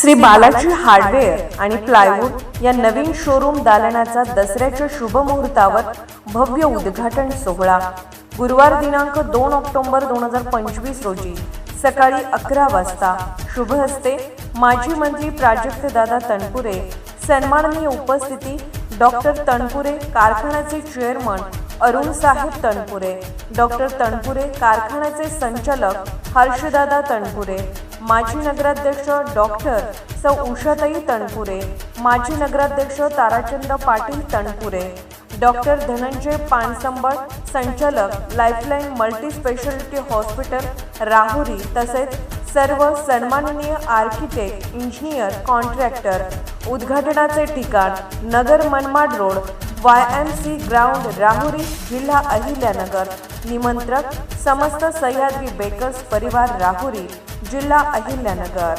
Shri Balaji hardware आणि plywood या नवीन शोरूम दालनाचा दसऱ्याच्या शुभ मुहूर्तावर भव्य उद्घाटन सोहळा. गुरुवार दिनांक दोन ऑक्टोबर दोन हजार पंचवीस रोजी सकाळी अकरा वाजता. शुभ हस्ते माजी मंत्री प्राजक्तदादा तनपुरे सन्माननीय उपस्थिती डॉक्टर तनपुरे कारखान्याचे चेअरमन अरुण साहेब तनपुरे डॉक्टर तनपुरे कारखान्याचे संचालक हर्षदादा तनपुरे माजी नगराध्यक्ष डॉक्टर सौ उषाताई तणपुरे माजी नगराध्यक्ष ताराचंद पाटील तणपुरे डॉक्टर धनंजय पानसंबळ संचालक lifeline multi speciality hospital Rahuri तसेच सर्व सन्माननीय आर्किटेक्ट इंजिनियर कॉन्ट्रॅक्टर. उद्घाटनाचे ठिकाण Nagar Manmad road Y M C ground Rahuri जिल्हा अहिल्यानगर. निमंत्रक समस्त सह्याद्री बेकर्स परिवार राहुरी जिल्हा अहिल्यानगर.